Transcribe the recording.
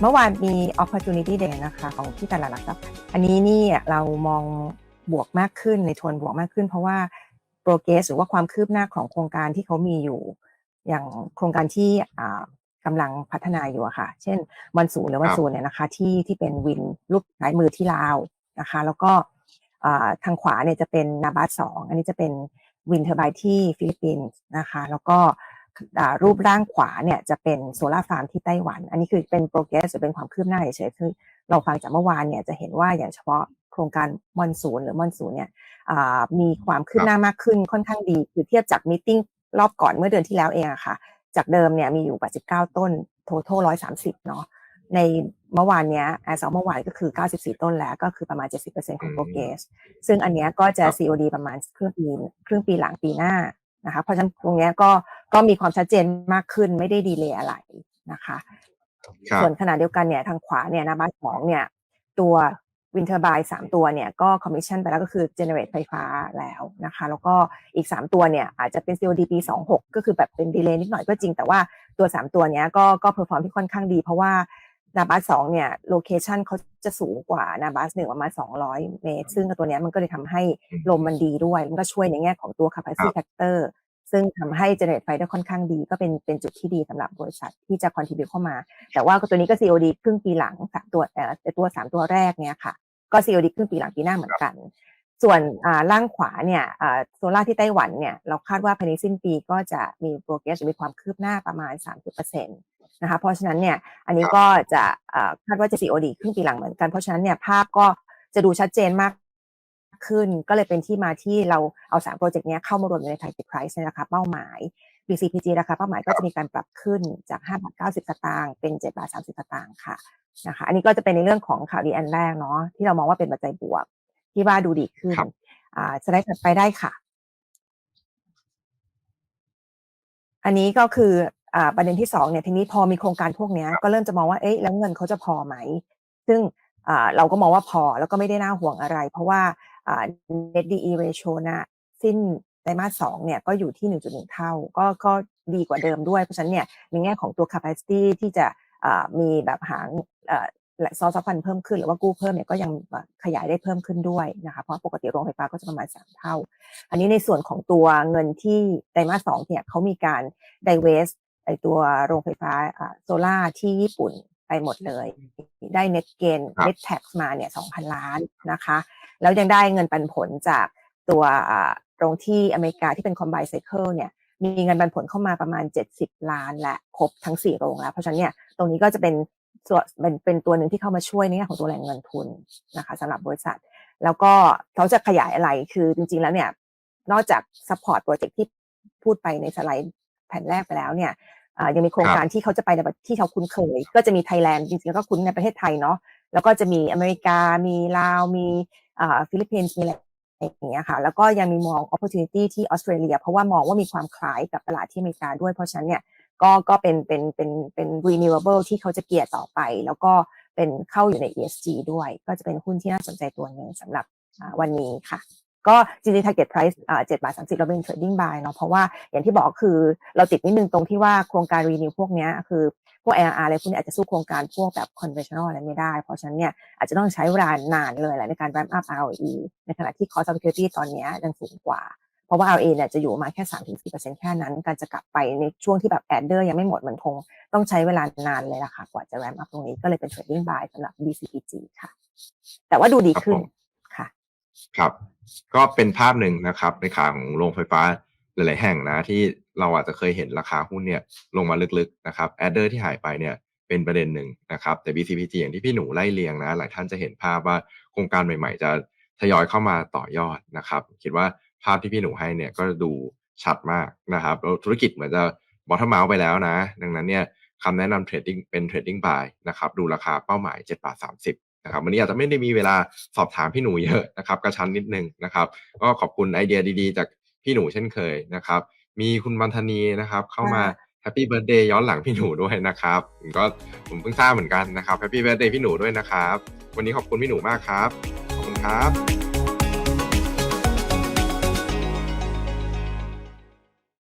เมื่อวานมี opportunity day นะคะของที่ตลาดหลักทรัพย์อันนี้นี่เรามองบวกมากขึ้นในโทนบวกมากขึ้น เพราะว่า progress หรือว่าความคืบหน้าของโครงการที่เขามีอยู่ อย่างโครงการที่อ่ากำลังพัฒนาอยู่อะค่ะ เช่นวันศูนหรือวันศูนเนี่ยนะคะ ที่ที่เป็นวินรูปสายมือที่ลาวนะคะ แล้วก็ทางขวาเนี่ยจะเป็นนาบาสสองอันนี้จะเป็นวินเทอร์ไบที่ฟิลิปปินส์นะคะ แล้วก็ รูปร่างขวาเนี่ยจะเป็นโซลาร์ฟาร์มที่ไต้หวัน อันนี้คือเป็นโปรเกรสหรือเป็นความคืบหน้าเฉยๆคือเราฟังจากเมื่อวานเนี่ยจะเห็นว่าอย่างเฉพาะโครงการมอนศูนย์หรือมอนศูนย์เนี่ยอ่ามีความคืบหน้ามากขึ้นค่อนข้างดีคือเทียบจากมติ้งรอบก่อนเมื่อเดือนที่แล้วเองอะค่ะ จากเดิมเนี่ยมีอยู่89ต้น total 130เนาะในเมื่อวานเนี้ย as of เมื่อวานก็คือ 94 ต้นแล้วก็คือประมาณ 70%ของ progress ซึ่งอันเนี้ยก็จะ COD ประมาณครึ่งปีครึ่งปีหลังปีหน้า นะคะเพราะฉะนั้นตรงเนี้ยก็ก็มีความชัดเจนมากขึ้นไม่ได้ดีเลยอะไรนะคะครับส่วนขณะเดียวกันเนี่ยทางขวาเนี่ยนะบ้านสองเนี่ยตัววินเทอร์บายสามตัวเนี่ยก็คอมมิชชั่นไปแล้วก็คือเจเนเรตไฟฟ้าแล้วนะคะ แล้วก็อีก 3 ตัวเนี่ยอาจจะเป็น COD ปี 26 ก็คือแบบเป็นดีเลย์นิดหน่อยก็จริง แต่ว่าตัว 3 ตัวเนี้ยก็ก็เพอร์ฟอร์มที่ค่อนข้างดี เพราะว่า นาบัสสองเนี่ยโลเคชันเขาจะสูงกว่านาบัสหนึ่งประมาณ200เมตร ซึ่งตัวเนี้ยมันก็เลยทำให้ลมมันดีด้วย มันก็ช่วยในแง่ของตัว capacity factor ซึ่งทำให้เจเนเรตไฟได้ค่อนข้างดีก็เป็นเป็นจุดที่ดีสำหรับบริษัทที่จะ contribute เข้ามา แต่ว่าตัวนี้ก็ COD ครึ่งปีหลังสามตัวแต่แต่ตัวสามตัวแรกเนี่ยค่ะ ก็ COD ครึ่งปีหลังปีหน้าเหมือนกัน ส่วนอ่าล่างขวาเนี่ยโซล่าที่ไต้หวันเนี่ยเราคาดว่าภายในสิ้นปีก็จะมีโปรเกรสมีความคืบหน้าประมาณ 30% นะคะเพราะฉะนั้นเนี่ยอันนี้ก็จะอ่าคาดว่าจะ COD ครึ่งปีหลังเหมือนกัน เพราะฉะนั้นเนี่ยภาพก็จะดูชัดเจนมากขึ้นก็เลยเป็นที่มาที่เราเอาสามโปรเจกต์เนี้ยเข้ามารวมอยู่ใน target price ในราคาเป้าหมาย BCPG ราคาเป้าหมายก็จะมีการปรับขึ้นจาก5บาท90 สตางค์เป็น7บาท30 สตางค์ค่ะนะคะอันนี้ก็จะเป็นในเรื่องของข่าวดีอันแรกเนาะที่เรามองว่าเป็นปัจจัยบวก ที่ว่าดูดีขึ้นครับอ่าสไลด์ถัดไปได้ค่ะ อันนี้ก็คืออ่า ประเด็นที่สองเนี่ยทีนี้พอมีโครงการพวกเนี้ยก็เริ่มจะมองว่าเอ๊ะแล้วเงินเขาจะพอไหม ซึ่งอ่าเราก็มองว่าพอแล้วก็ไม่ได้น่าห่วงอะไร เพราะว่าอ่า net DE ratio นะสิ้นไตรมาสสองเนี่ยก็อยู่ที่ 1.1 เท่า ก็ก็ดีกว่าเดิมด้วย เพราะฉะนั้นเนี่ยในแง่ของตัว capacity ที่จะอ่ามีแบบหางและซอสฟันเพิ่มขึ้นหรือว่ากู้เพิ่มเนี่ยก็ยังขยายได้เพิ่มขึ้นด้วยนะคะเพราะปกติโรงไฟฟ้าก็จะประมาณ 3 เท่า อันนี้ในส่วนของตัวเงินที่ไตรมาสสองเนี่ยเขามีการ divest ไอตัวโรงไฟฟ้าโซล่าที่ญี่ปุ่นไปหมดเลย ได้ net gain ครับ net tax มาเนี่ย2,000ล้านนะคะ แล้วยังได้เงินปันผลจากตัวอ่าโรงที่อเมริกาที่เป็น combined cycle เนี่ยมีเงินปันผลเข้ามาประมาณ 70 ล้านและครบทั้ง 4 โรงแล้ว เพราะฉะนั้นเนี่ยตรงนี้ก็จะเป็นส่วนเป็นเป็นตัวหนึ่งที่เข้ามาช่วยในแง่ของตัวแหล่งเงินทุนนะคะสำหรับบริษัท แล้วก็เขาจะขยายอะไรคือจริง ๆ แล้วเนี่ยนอกจาก support โปรเจกต์ที่พูดไปในสไลด์แผ่นแรกไปแล้วเนี่ยอ่า ยังมีโครงการที่เขาจะไปในประที่เขาคุ้นเคย ก็จะมีไทยแลนด์จริงๆแล้วก็คุ้นในประเทศไทยเนาะแล้วก็จะมีอเมริกา มีลาว มีอ่าฟิลิปปินส์มีอะไรอย่างเงี้ยค่ะ แล้วก็ยังมีมอง opportunity ที่ออสเตรเลีย เพราะว่ามองว่ามีความคล้ายกับตลาดที่อเมริกาด้วย เพราะฉะนั้นเนี่ยก็ก็เป็นเป็นเป็นเป็น renewable ที่เขาจะเกียร์ต่อไป แล้วก็เป็นเข้าอยู่ใน ESG ด้วย ก็จะเป็นหุ้นที่น่าสนใจตัวหนึ่งสำหรับอ่าวันนี้ค่ะ ก็จริงๆ target price อ่า7บาท30เราเป็น trading buy เนาะเพราะว่าอย่างที่บอกคือเราติดนิดนึงตรงที่ว่าโครงการ renew พวกนี้คือพวก ARR อะไรพวกนี้อาจจะสู้โครงการพวกแบบ conventional อะไรไม่ได้ เพราะฉะนั้นเนี่ยอาจจะต้องใช้เวลานานเลยแหละในการ ramp up ROE ในขณะที่ cost of security ตอนนี้ยังสูงกว่าเพราะว่า ROE เนี่ยจะอยู่มาแค่ 3-4%แค่นั้น การจะกลับไปในช่วงที่แบบ adder ยังไม่หมดมันคง ต้องใช้เวลานานเลยล่ะค่ะ กว่าจะ ramp up ตรงนี้ก็เลยเป็น trading buy สำหรับ BCPG ค่ะ แต่ว่าดูดีขึ้น ครับ ก็เป็นภาพหนึ่งนะครับ ในขาของโรงไฟฟ้าหลาย ๆ แห่งนะ ที่เราอาจจะเคยเห็นราคาหุ้นเนี่ยลงมาลึก ๆ นะครับแอดเดอร์ที่หายไปเนี่ยเป็นประเด็นหนึ่งนะครับ แต่ BCPG อย่างที่พี่หนูไล่เรียงนะ หลายท่านจะเห็นภาพว่าโครงการใหม่ ๆ จะทยอยเข้ามาต่อยอดนะครับ คิดว่าภาพที่พี่หนูให้เนี่ยก็ดูชัดมากนะครับแล้วธุรกิจเหมือนจะ bottom out ไปแล้วนะ ดังนั้นเนี่ยคำแนะนำเทรดดิ้งเป็นเทรดดิ้งบายนะครับ ดูราคาเป้าหมาย7บาท30 นะครับวันนี้อาจจะไม่ได้มีเวลาสอบถามพี่หนูเยอะนะครับกระชั้นนิดนึงนะครับก็ขอบคุณไอเดียดีๆ จากพี่หนูเช่นเคยนะครับ มีคุณบันธนีนะครับ เข้ามาแฮปปี้เบิร์ดเดย์ย้อนหลังพี่หนูด้วยนะครับผมก็ผมเพิ่งทราบเหมือนกันนะครับแฮปปี้เบิร์ดเดย์พี่หนูด้วยนะครับ วันนี้ขอบคุณพี่หนูมากครับ ขอบคุณครับ